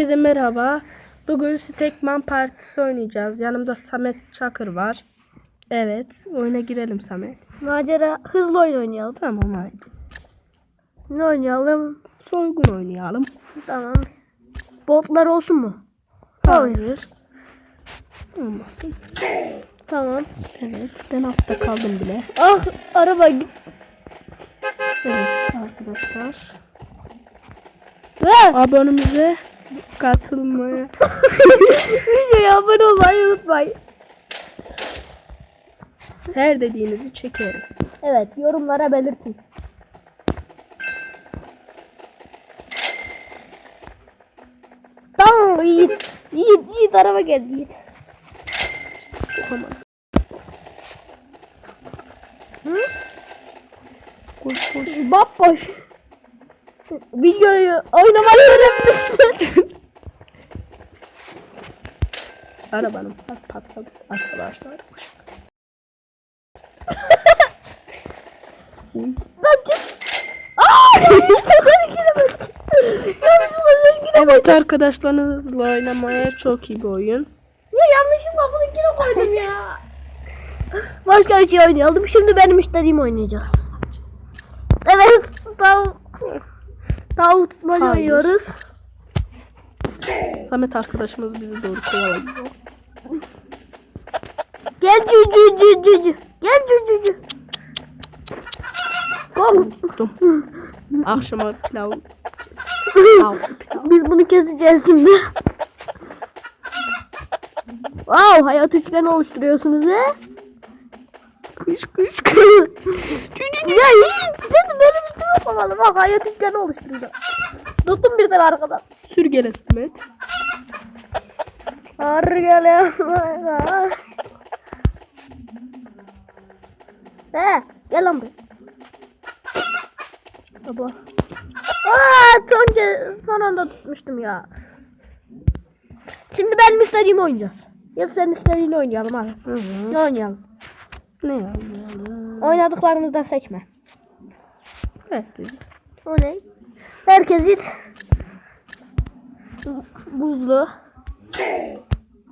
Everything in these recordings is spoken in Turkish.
Herkese merhaba. Bugün Stekman Partisi oynayacağız. Yanımda Samet Çakır var. Evet. Oyuna girelim Samet. Macera hızlı oyun oynayalım. Tamam haydi. Ne oynayalım? Soygun oynayalım. Tamam. Botlar olsun mu? Hayır. Olmasın. Tamam. Evet. Ben altta kaldım bile. Ah araba git. Evet arkadaşlar. Ve Abonemize katılmaya. videoya abone olmayı unutmayın. Her dediğinizi çekeriz. Evet yorumlara belirtin. Tamam Yiğit. Yiğit Yiğit araba geldi Yiğit. Tamam. Hı? Koş koş. Bapboş. Videoyu oynamayı öğrenmişsin. Arabanın pat patladı arkadaşlar. Evet arkadaşlarınızla oynamaya çok iyi bir oyun. Ya yanlışlıkla bunu gire koydum ya. Başka bir şey oynayalım. Şimdi benim istediğim oynayacağız. Evet. Tavuk. Tavuk tutmaca Hayır. oynuyoruz. Samet arkadaşımız bizi doğru kovalıyor. Gel cü cü cü cü cü. Gel cü cü cü. Kom. Tuttum. Akşama pilav. Pilav. Biz bunu keseceğiz şimdi. Wow, hayat üçgen oluşturuyorsunuz he? Kış kış kış. ya iyi, sen de benim üstüme kovalım. Bak hayat üçgen oluşturuyor. Tuttum bir tane arkadan. Sürgele Samet. Argele. He, gel lan buraya. Baba. Aa, son, son anda tutmuştum ya. Şimdi benim istediğimi oynayacağız. Ya sen istediğini oynayalım hadi. Hı hı. Ne oynayalım? Ne yapalım? Oynadıklarımızdan seçme. Evet. O ne? Herkes it. Buzlu.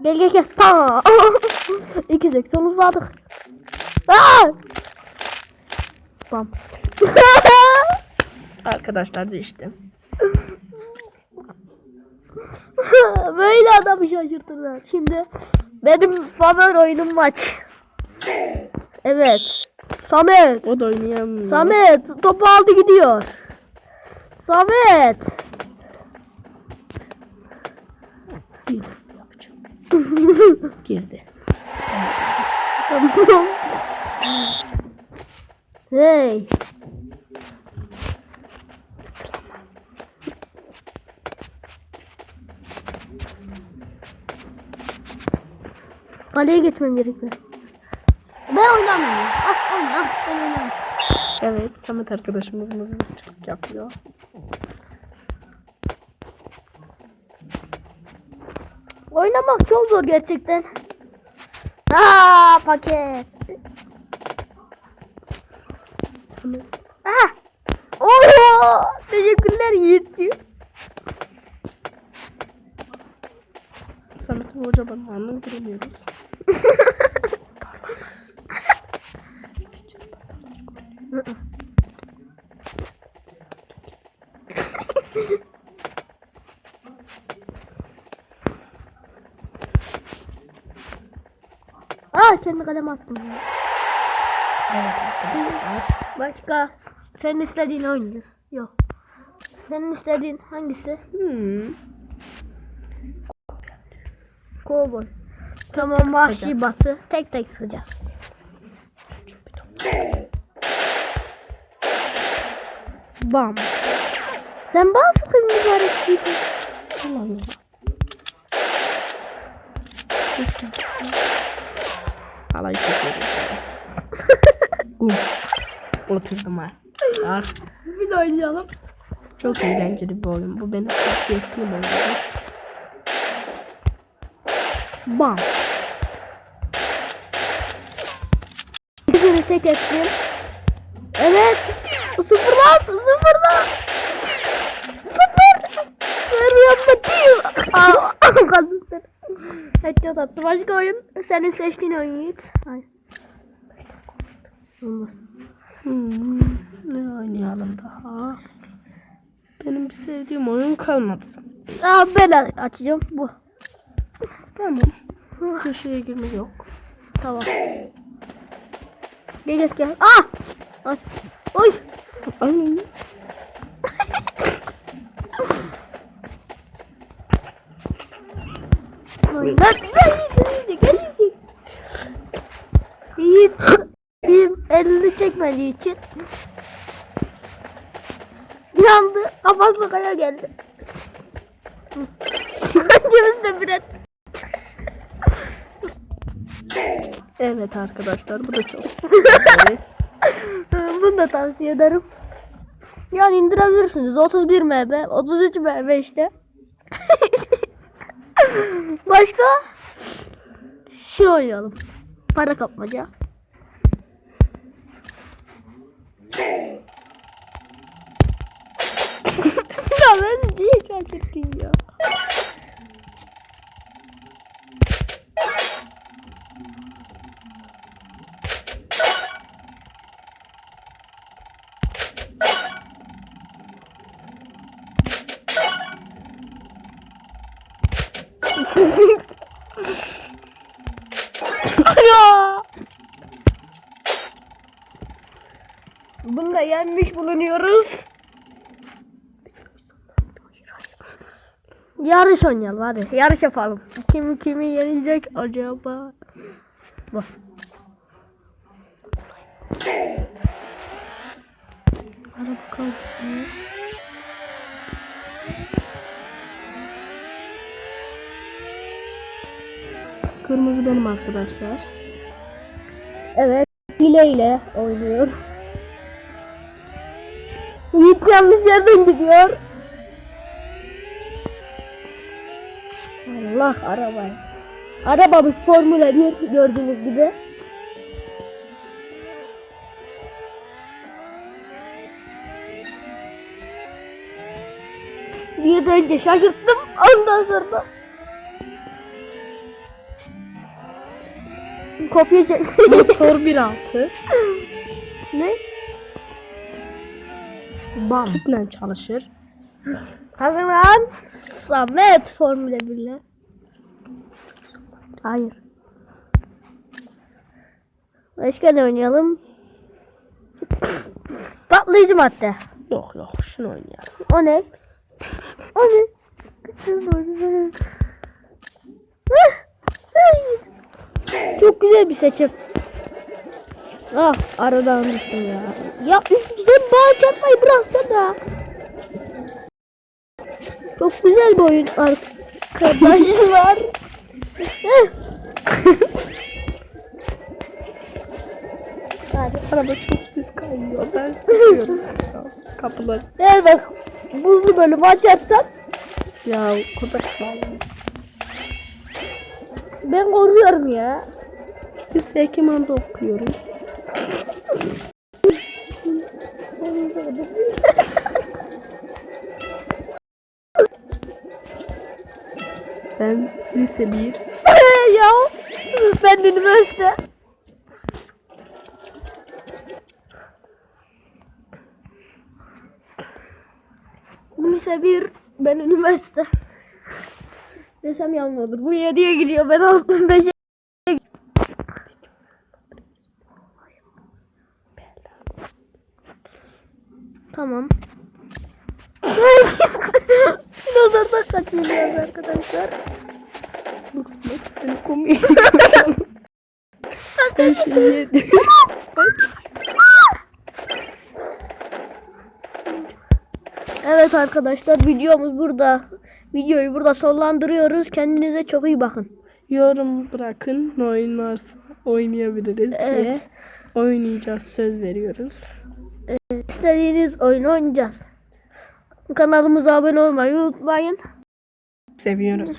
Gel gel gel. Ta. İki seksen uzadık. Aa! Bam. Arkadaşlar değişti. Böyle adamı şaşırtırlar. Şimdi benim favori oyunum maç. Evet. Samet. O da oynayamıyor. Samet topu aldı gidiyor. Samet. Bir yapacağım. Girdi. hey. Kaleye geçmem gerekiyor. Ben oynamıyorum. Ah sen oynama. Evet Samet arkadaşımız mızıkçılık yapıyor. Oynamak çok zor gerçekten. Aa paket. Samet. Ah. Oo! Teşekkürler Yiğit'ciğim. Samet'in hoca bana anlam giremiyoruz. Aa kendi kaleme attım. ya. Başka senin istediğin oynayacağız. Yok. Senin istediğin hangisi? Hmm. Kovboy. Tamam vahşi batı. Tek tek sıkacağız. Bam. Sen bana sıkayım mübarek gibi. Allah Allah. Halay çekiyoruz. Bum. Oturdum ha. Ah, Bir de oynayalım. çok eğlenceli bir oyun. Bu benim tavsiye ettiğim oyun. Bam. Birini tek ettim. Evet. Başka oyun. Senin seçtiğin oyun Yiğit. Hayır. Olmaz. Hmm, ne oynayalım daha? Benim sevdiğim oyun kalmadı. Aa, ben açacağım. Bu. Tamam. Köşeye girme yok. Tamam. Gel gel gel. Aa! Ay. Oy. Ay. Ben ben yiyecek, yiyecek. Yiğit. Elini çekmediği için. Yandı. Kafasına kaya geldi. İkimiz de bir et. Evet arkadaşlar bu da çok. Bunu da tavsiye ederim. Yani indirebilirsiniz. 31 MB, 33 MB işte. Başka? Şu oynayalım. Para kapmaca. ya ben niye gerçekten ya? Ya. Bunu da yenmiş bulunuyoruz. Yarış oynayalım hadi. Yarış yapalım. Kim kimi yenecek acaba? Bak. Hadi bakalım. Kırmızı benim arkadaşlar. Evet. Hileyle oynuyor. Yiğit yanlış yerden gidiyor. Allah araba. Arabamız Formula 1 gördüğünüz gibi. Bir de önce şaşırttım ondan sonra. Kopya çek. Motor 1.6. ne? Bam. Tüple çalışır. Kazanan Samet Formula 1'le. Hayır. Başka ne oynayalım? Patlayıcı madde. Yok yok şunu oynayalım. O ne? O ne? Hah, hayır. Çok güzel bir seçim. Ah aradan düştüm ya. Ya üf, sen bağ çatmayı bıraksana. Çok güzel bir oyun arkadaşlar. Hadi. Araba çok pis kayıyor. Ben. Kapılar. Gel bak. Buzlu bölümü açarsan Ya bağlı. ben korkuyorum ya. Biz Ekimhan'da okuyoruz. Ben lise 1. ya ben üniversite. Lise bir ben üniversite. Desem yalan olur. Bu 7'ye gidiyor ben 5'e arkadaşlar. Looks like ben komik. Ben şey yedim. Evet arkadaşlar videomuz burada. Videoyu burada sonlandırıyoruz. Kendinize çok iyi bakın. Yorum bırakın. Ne oyun varsa oynayabiliriz Evet. Oynayacağız söz veriyoruz. İstediğiniz oyunu oynayacağız. Kanalımıza abone olmayı unutmayın. seviyorum.